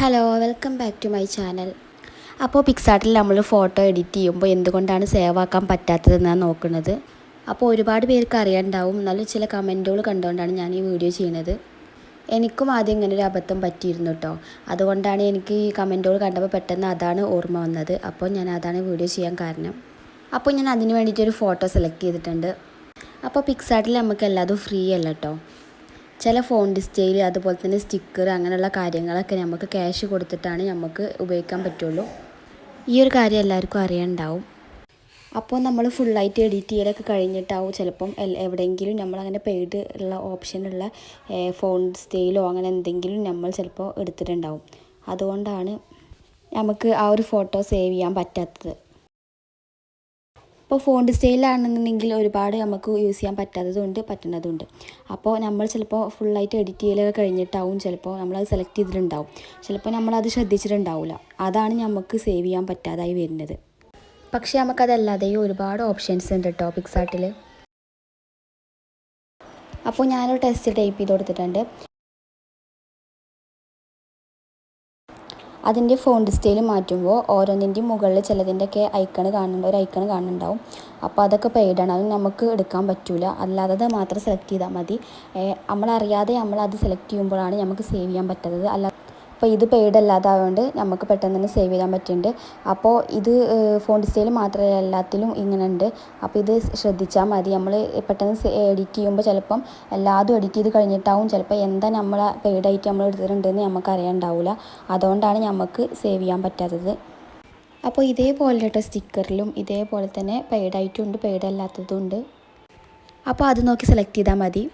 Hello welcome back to my channel അപ്പോൾ പിക്സാർട്ടിൽ നമ്മൾ ഫോട്ടോ എഡിറ്റ് ചെയ്യുമ്പോൾ എന്തുകൊണ്ടാണ് സേവ് ആക്കാൻ പറ്റാത്തതെന്നാണ് നോക്കുന്നത്. അപ്പോൾ ഒരുപാട് പേർക്ക് അറിയാണ്ടാവും. നല്ല ചില കമന്റുകൾ കണ്ടുകൊണ്ടാണ് ഞാൻ ഈ വീഡിയോ ചെയ്യുന്നത് എനിക്കും ആദ്യം ഇങ്ങനെ ഒരു അബദ്ധം പറ്റിയിരുന്നു കേട്ടോ അതുകൊണ്ടാണ് എനിക്ക് ഈ കമന്റുകൾ കണ്ടപ്പോൾ പെട്ടെന്ന് അതാണ് ഓർമ്മ വന്നത്. അപ്പോൾ ഞാൻ അതാണ് വീഡിയോ ചെയ്യാൻ കാരണം. അപ്പോൾ ഞാൻ അതിന് വേണ്ടിയിട്ടൊരു ഫോട്ടോ സെലക്ട് ചെയ്തിട്ടുണ്ട്. അപ്പോൾ പിക്സാർട്ടിൽ നമുക്ക് എല്ലാതും ഫ്രീ അല്ല കേട്ടോ ചില ഫോൺ ഡിസ്പ്ലേയിൽ അതുപോലെ തന്നെ സ്റ്റിക്കർ അങ്ങനെയുള്ള കാര്യങ്ങളൊക്കെ നമുക്ക് ക്യാഷ് കൊടുത്തിട്ടാണ് നമുക്ക് ഉപയോഗിക്കാൻ പറ്റുള്ളൂ. ഈ ഒരു കാര്യം എല്ലാവർക്കും അറിയാനുണ്ടാവും അപ്പോൾ നമ്മൾ ഫുള്ളായിട്ട് എഡിറ്റ് ചെയ്യലൊക്കെ കഴിഞ്ഞിട്ടാവും ചിലപ്പം എവിടെയെങ്കിലും നമ്മളങ്ങനെ പെയ്ഡ് ഉള്ള ഓപ്ഷനുള്ള ഫോൺ സ്റ്റേയിലോ അങ്ങനെ എന്തെങ്കിലും നമ്മൾ ചിലപ്പോൾ എടുത്തിട്ടുണ്ടാവും. അതുകൊണ്ടാണ് നമുക്ക് ആ ഒരു ഫോട്ടോ സേവ് ചെയ്യാൻ പറ്റാത്തത്. ഇപ്പോൾ ഫോൺ സ്റ്റൈലാണെന്നുണ്ടെങ്കിൽ ഒരുപാട് നമുക്ക് യൂസ് ചെയ്യാൻ പറ്റാത്തതുണ്ട് പറ്റുന്നതുണ്ട്. അപ്പോൾ നമ്മൾ ചിലപ്പോൾ ഫുള്ളായിട്ട് എഡിറ്റ് ചെയ്യലൊക്കെ കഴിഞ്ഞിട്ടാവും ചിലപ്പോൾ നമ്മളത് സെലക്ട് ചെയ്തിട്ടുണ്ടാവും. ചിലപ്പോൾ നമ്മളത് ശ്രദ്ധിച്ചിട്ടുണ്ടാവില്ല അതാണ് നമുക്ക് സേവ് ചെയ്യാൻ പറ്റാതായി വരുന്നത്. പക്ഷേ നമുക്കതല്ലാതെയും ഒരുപാട് ഓപ്ഷൻസ് ഉണ്ട് കേട്ടോ പിക്സാർട്ടിൽ അപ്പോൾ ഞാനൊരു ടെസ്റ്റ് ടൈപ്പ് ചെയ്ത് കൊടുത്തിട്ടുണ്ട്. അതിന്റെ ഫോണ്ട് സ്റ്റൈൽ മാറ്റുമ്പോൾ ഓരോന്നിന്റെയും മുകളിൽ ചിലതിന്റെയൊക്കെ ഐക്കണ് കാണുന്നുണ്ട് ഒരു ഐക്കണ് കാണുന്നുണ്ടാവും. അപ്പോൾ അതൊക്കെ പെയ്ഡാണ് അത് നമുക്ക് എടുക്കാൻ പറ്റില്ല അല്ലാത്തത് മാത്രം സെലക്ട് ചെയ്താൽ മതി. നമ്മളറിയാതെ നമ്മളത് സെലക്ട് ചെയ്യുമ്പോഴാണ് നമുക്ക് സേവ് ചെയ്യാൻ പറ്റാത്തത് അല്ല അപ്പോൾ ഇത് പെയ്ഡ് അല്ലാതായതുകൊണ്ട് നമുക്ക് പെട്ടെന്ന് തന്നെ സേവ് ചെയ്യാൻ പറ്റുന്നുണ്ട് അപ്പോൾ ഇത് ഫോൺ സ്റ്റൈൽ മാത്രമല്ല എല്ലാത്തിലും ഇങ്ങനെ ഉണ്ട് അപ്പോൾ ഇത് ശ്രദ്ധിച്ചാൽ മതി. നമ്മൾ പെട്ടെന്ന് എഡിറ്റ് ചെയ്യുമ്പോൾ ചിലപ്പം എല്ലാതും എഡിറ്റ് ചെയ്ത് കഴിഞ്ഞിട്ടാവും. ചിലപ്പോൾ എന്താ നമ്മൾ പെയ്ഡായിട്ട് നമ്മൾ എടുത്തിട്ടുണ്ടെന്ന് നമുക്ക് അറിയാണ്ടാവില്ല അതുകൊണ്ടാണ് നമുക്ക് സേവ് ചെയ്യാൻ പറ്റാത്തത്. അപ്പോൾ ഇതേപോലെ കേട്ടോ സ്റ്റിക്കറിലും ഇതേപോലെ തന്നെ പെയ്ഡായിട്ടും ഉണ്ട് പെയ്ഡ് അല്ലാത്തതും ഉണ്ട്. അപ്പോൾ അത് നോക്കി സെലക്ട് ചെയ്താൽ മതി.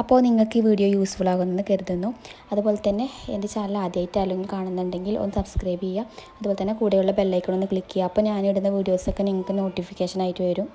അപ്പോൾ നിങ്ങൾക്ക് ഈ വീഡിയോ യൂസ്ഫുൾ ആകുമെന്ന് കരുതുന്നു. അതുപോലെ തന്നെ എന്റെ ചാനൽ ആദ്യമായിട്ട് ആരെങ്കിലും കാണുന്നുണ്ടെങ്കിൽ ഒന്ന് സബ്സ്ക്രൈബ് ചെയ്യുക. അതുപോലെ തന്നെ കൂടെയുള്ള ബെല്ലൈക്കൺ ഒന്ന് ക്ലിക്ക് ചെയ്യുക. അപ്പോൾ ഞാനിടുന്ന വീഡിയോസൊക്കെ നിങ്ങൾക്ക് നോട്ടിഫിക്കേഷൻ ആയിട്ട് വരും.